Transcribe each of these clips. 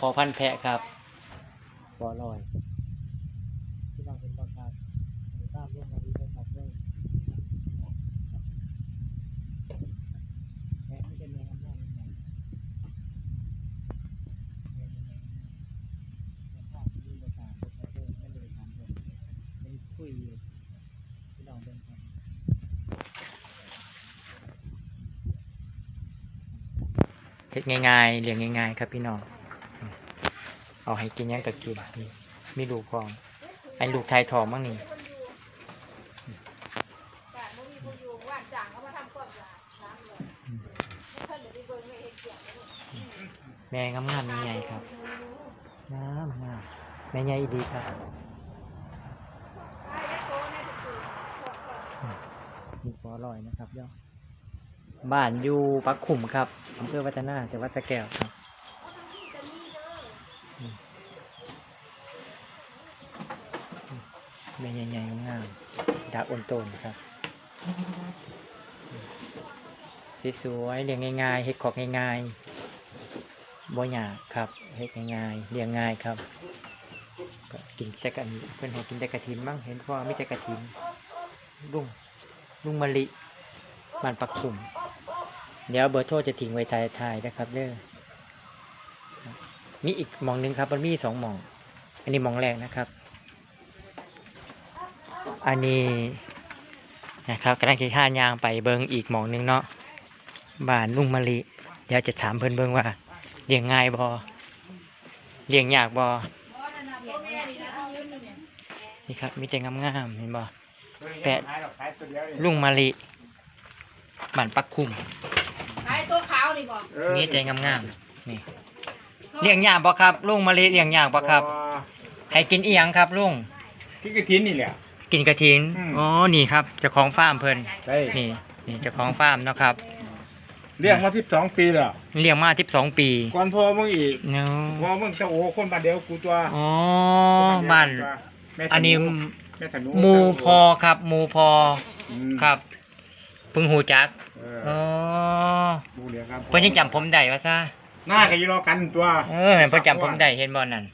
พอพันธุ์แพะครับบ่อลอยที่น้องเป็นต้นครับตามเรื่องมาดีเลยครับเรื่องแพะไม่เป็นแมวน้ำยังไงแม่ยังไงแม่ภาพที่บริการบริการเรื่องไม่เลยทำเลยเป็นคุยอยู่ที่น้องเป็นครับเฮ็ดง่ายๆเลี้ยงง่ายๆ ครับพี่น้อง เอาให้กินยังก็กินนี่มีลูกพร้อมไอ้ลูกไทยทองมั้งนี่จ้ะบ่มีผู้อยู่ว่านจ้างามาทำความให้เฮ็ดเกี่ครับงามงามแม่ใหญ่ดีครับมีปอลอยนะครับย่อบ้านอยู่ปักขุมครับอำเภอวัฒนาจังหวัดสะแก้วครับอืม แม่ใหญ่ๆงามดาบอนโตนครับสวยๆเลี้ยงง่ายๆเฮ็ดของง่ายๆบ่ยากครับเฮ็ดง่ายๆเลี้ยงง่ายครับก็กินแต่กันเพิ่นให้กินแต่กระถินมั้งเห็นพ่อไมีแต่กระถินลุงลุงมะลิบ้านปักขุมเดี๋ยวเบอร์โทรจะทิ้งไว้ท้ายๆนะครับเด้อมีอีกมองหนึงครับมันมีสองมอง อันนี้มองแรกนะครับ อันนี้นะครับกำลังจะท่านยางไปเบิงอีกหมองหนึงเนาะบ้านลุงมะลิเดี๋ยวจะถามเพิ่นเบิงว่าเลี้ยงง่ายบ่เลี้ยงยากบ่บ่นั่นน่ะตัวแม่นี่นะเอายืนอยู่เนี่ยนี่ครับมีแต่งามๆเห็นบ่แปะขายดอกขายตัวเดียวเองลุงมะลิบ้านปักคุมขายตัวขาวนี่บ่เออมีแต่งามๆนี่เลี้ยงยากบ่ครับลุงมะลิเลี้ยงยากบ่ครับ ให้กินอีหยังครับลุงพี่กระถินนี่แหละ กินกระถินอืม อ๋อนี่ครับเจ้าของฟาร์มเพิ่นใช่นี่นี่เจ้าของฟาร์มเนาะครับเลี้ยงมาสิบสองปีแล้วเลี้ยงมาทิบสองปีก่อนพ่อมึงอีกเนาพ่อะมึงจะโอ้คนบ้านเดียวกูตัวอ๋อบ้านแม่ธอันนี้แม่ธนูหมูพอครับหมูพออืมครับเพึ่งหูจักเออ๋ออดูเลี้ยงครับเพิ่นยังจำผมได้ว่าซะหน้าก็อยี่รอกันตัว เออเพิ่นจำผมได้เห็นบ่นั่น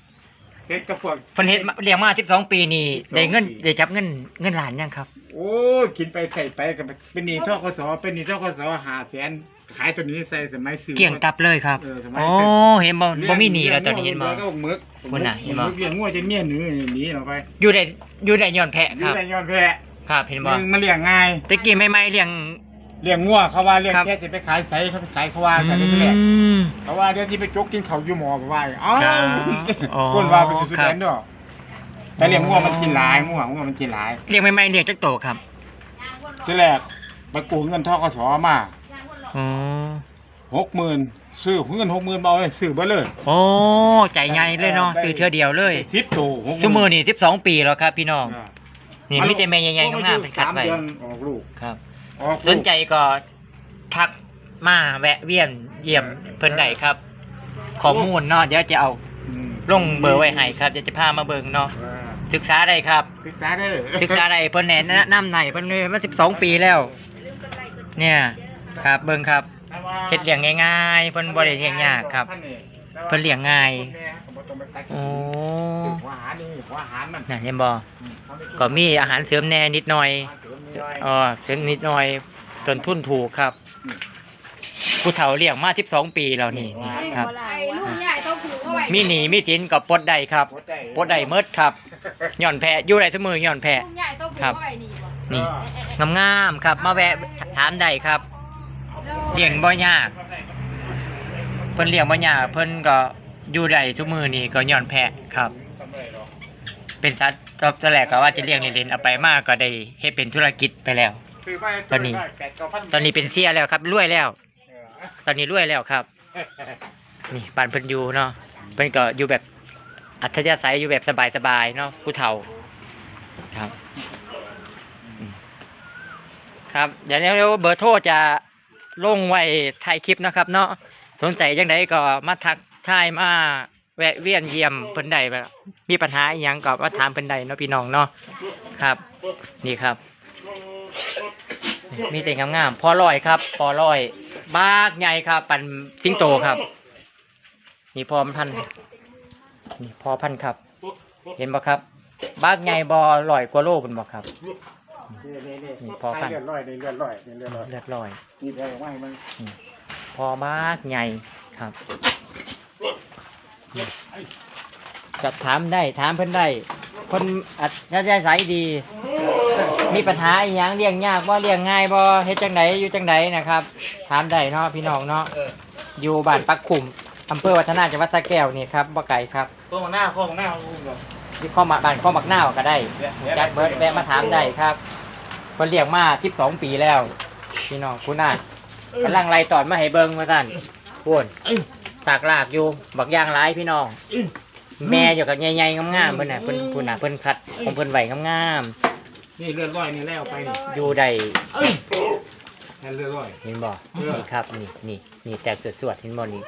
เฮ็ดกับพวก เพิ่นเฮ็ดมาเลี้ยงมา12ปีนี่12ได้เงินปี ได้จับเงินเงินล้านยังครับโอ้ยกินไปใส่ไปกับเป็นหนี้ทกศเป็นหนี้ทกศหาแสนขายตัวนี้ใส่สมัยซื้อ เกี่ยงตับเลยครับเออสมัย โอ้เป็นเห็นบ่บ่มีหนี้แล้วตอนนี้เห็นบ่ลี้ยงก็หมึกคนน่ะเห็นบ่ มึกเลี้ยงงัวจะเมียหนือหนีออกไปอยู่ได้อยู่ได้ย้อนแพะอคยู่รับในย้อนแพะครับเห็นบ่มึงมันเลี้ยงง่าย ตะกี้ใหม่ๆเลี้ยง เลี้ยงงัวเขาว่าเลี้ยงครับ แค่จะไปขายใสเขาไปขายเขาว่ากันที่แรกอืม เขาว่าเดี๋ยวที่ไปจกกินเขาวอยู่หมอก็ว่าเอ้าครับอ๋อคนว่าไปสุดครับแสนดอกแต่เลี้ยงงัวมันกินหลายงัวงัวมันกินหลายเลี้ยงใหม่ๆเลี้ยงจักโตครับที่แรกไปกู้เงินทกศมาอ๋อหกหมื่นซื้อเงินหกหมื่นเบาเลยซื้อไปเลยโอ้ใจใหญ่เลยเนาะซื้อเทื่อเดียวเลยทิปโตหกหซุมือนี่12 ปีแล้วครับ พี่น้องอ่านี่มีแต่แม่ใหญ่ๆงามๆเป็นคัดไว้สามเดือนออกลูกครับ ออกลูกสนใจก็ทักมาแวะเวียนเยี่ยมเพิ่นได้ครับข้อมูลเนาะเดี๋ยวจะเอาอืมลงเบอร์ไว้ให้ครับเดี๋ยวจะพามาเบิ่งเนาะเออศึกษาได้ครับ ศึกษาได้ศึกษาได้เพิ่นแนะนำไหนเพิ่นเลยมา12ปีแล้ว เนี่ยครับเบิ่งครับเฮ็ดเลี้ยงง่ายๆเพิ่นบ่ได้เลี้ยงยากครับเพิ่นเลี้ยงง่ายโอ้หัวอาหารนี่หัวอาหารมันน่ะเห็นบ่อืมก็มีอาหารเสริมแหน่นิดหน่อยอา หารเสริมนี่ไว้อ๋อเสริมนิดหน่อยต้นทุนถูกครับผู้เฒ่าเลี้ยงมา12ปีแล้วนี่นี่ครับ ไอ้ลูกใหญ่ต้องผูกเอาไว้มีหนีมีสินก็ปลดได้ครับปลดได้ปลดได้เมิดครับย่อนแพะอยู่ได้เสมอหย่อนแพะ ลูกใหญ่ต้องผูกครับเอาไว้นี่บ่นี่งามๆครับ มาแวะถามได้ครับเลี้ยงบ่ยากเพิ่นเลี้ยงบ่ยากเพิ่นก็อยู่ได้ทุกมือนี่ก็ย่อนแพะครับ เป็นสัตว์ ตอนตอนแรกก็ว่าจะเลี้ยงเล่นๆเอาไปมากก็ได้เฮ็ดเป็นธุรกิจไปแล้วซื้อไปตอนนี้แปดเก้าพัตอนนี้เป็นเสียแล้วครับรวยแล้วเออตอนนี้รวยแล้วครับ นี่บ้านเพิ่นอยู่เนาะเพิ่นก็อยู่แบบอัธยาศัยอยู่แบบสบายๆเนาะผู้เฒ่าครับอืมครับเดี๋ยวเดี๋ยวเบอร์โทรจะลงไว้ท้ายคลิปนะครับ เนาะสนใจจังไดก็มาทักทายมา แวะเวียนเยี่ยมเพิ่นใดแบบมีปัญหาอีหยังก็มาถามเพิ่นใดเนาะพี่น้องเนาะครับ นี่ครับ มีแต่งามๆพอลอยครับพอลอยบากใหญ่ครับ ปันสิงโตครับ นี่พร้อมนพันธุ์นี่พอพันธุ์ครับ เห็นบ่ครับ บากใหญ่บ่ลอยกว่าโลเป็นบ่ครับ นี่นี่นี่นี่พอพันเลือดร้อยนี่เลือดร้อยนี่เลือดร้อยเลือดลอยนี่แทงออกมาให้มัน พอบากใหญ่ครับ จะถามได้ ถามเพิ่นได้ คนอัธยาศัยดี มีปัญหาอีหยังเลี้ยงยากบ่เลี้ยงง่ายบ่เฮ็ดจังไดอยู่จังไดนะครับ ถามได้เนาะพี่น้องเนาะอยู่บ้านปักขุมอำเภอวัฒนาจังหวัดสระแก้วนี่ครับบ่ไกลครับข้อของหน้าข้อของหน้าอุ้มก่อนที่ข้อมาบ้านข้อมักนาวก็ได้แจ็คเบิร์ดแวะมาถามได้ครับเพิ่นเลี้ยงมา12ปีแล้ว พี่น้องคุณน่ะกำลังไล่ตอนมาให้เบิ่งว่าซั่นพูน สากลากอยู่ บักย่างหลายพี่น้อง แม่อยู่กับใหญ่ๆงามๆเพิ่นน่ะเพิ่นพุ่นน่ะเพิ่นคัดของเพิ่นไว้งามนี่เลือดร้อยนี่แล้วไปนี่ๆอยู่ได้นั่นเลือดร้อย เห็นบ่เออ นี่ครับนี่นี่นี่แตกสวดๆเห็นบ่นี่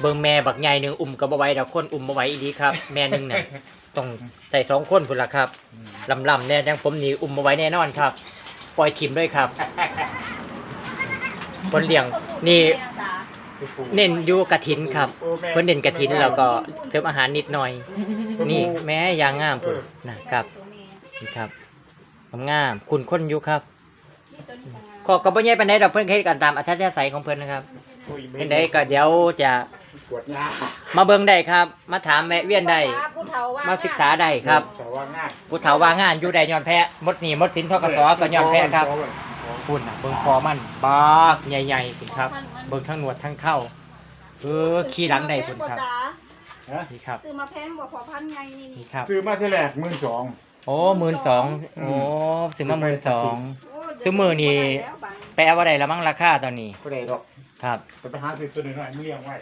เบิ่งแม่บักใหญ่หนึงอุ้มก็บ่ไหวดอกคนอุ้มบ่ไหวอีหลีครับ แม่หนึงน่ะต้องใส่สองคนพุ่นล่ะครับ ลำๆเนี่ยยังผมนี่อุ้มมาไว้แน่นอนครับ ปล่อยขิมด้วยครับบนเลี้ยงนี่ เน้นอยู่กระถินครับเพิ่นเน้นกระถินแล้วก็เติมอาหารนิดหน่อยนี่แม้ยางงามพุ่นนะครับนี่ครับงามๆคุณคนอยู่ครับ ขอก็บ่ใหญ่ปานใดดอกเพิ่นเฮ็ดกันตามอัธยาศัยของเพิ่นนะครับเพิ่นได้ก็เดี๋ยวจะปวดยามาเบิ่งได้ครับ มาถามแม่เวียนได้ผู้เฒ่าว่ามาศึกษาได้ครับสว่าง่ายผู้เฒ่าว่างานอยู่ได้ย้อนแพะมดหนีมดสินทกสก็ย้อนแพะครับคุ ณน่ะเบิ่งคอมันบากใหญ่ๆคุณครับ เบิ่งทั้งหนวดทั้งเข้า เออขี่หลังได้คุณครับฮะนี่ครับซื้อมาแพงบ่พอพันไงนี่นี่นี่ครับ ซื้อมาที่แรกหมื่นสอง โอ้หมื่นสองโอ้ซื้อมาหมื่นสองโอ้เดี๋ยวซื้อมือนี่ บ่ได้แล้วบังแปลว่าได้ละมั้งราคาตอนนี้ก็ได้ดอกครับ แต่ไปหาซื้อตัวน้อยๆมึงเลี้ยงไว้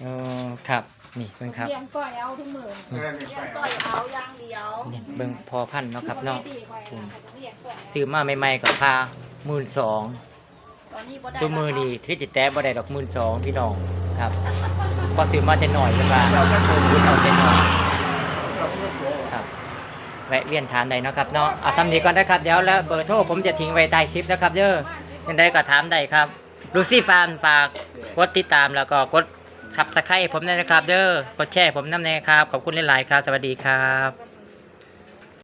เออครับ นี่เบิ่งครับ เลี้ยงก้อยเอาทุกมื้อเออนี่เลี้ยไปงก้อยเอาอย่างเดียวนี่เบิ่งพอพันธุ์เนาะครับเนาะดีกว่าเลี้ยงก้อยซื้อมาใหม่ๆก็พาหมื่นสองตอนนี้บ่ได้ซื้อมือนี่ที่จิตแต้บ่ได้ดอกหมื่นสองพี่น้องครับพอซื้อมาแต่หน่อยเป็นว่าเอาแต่หน่อยครับ แวะเวียนทานได้เนาะครับเนาะเอาทำนี้ก่อนนะครับเดี๋ยวแล้วเบอร์โทรผมจะทิ้งไว้ใต้คลิปนะครับเด้อยังได้ก็ถามได้ครับลูซี่ฟาร์มฝากกดติดตามแล้วก็กด ขับสไครผมนะครับ เด้อกดแชร์ผมน้ำแน่ครับ ขอบคุณหลายๆครับ สวัสดีครับ